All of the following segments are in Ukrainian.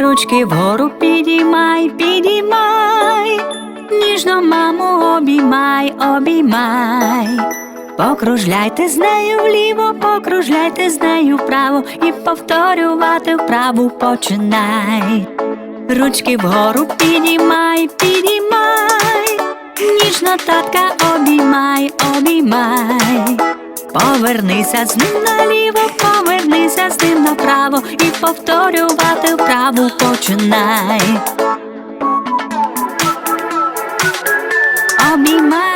Ручки вгору підіймай, підіймай, ніжно маму обіймай, обіймай. Покружляйте з нею вліво, покружляйте з нею вправо і повторювати вправу починай. Ручки вгору підіймай, підіймай, ніжно татка обіймай, обіймай. Повернися з ним наліво, повернися з ним направо і повторювати вправу починай. Обіймай.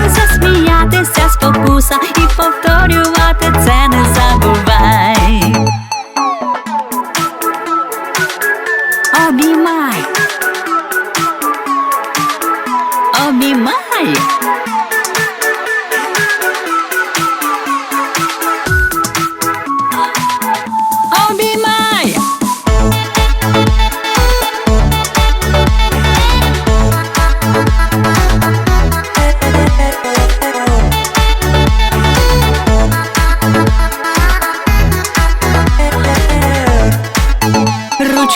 Обіймай. Обіймай. Обіймай.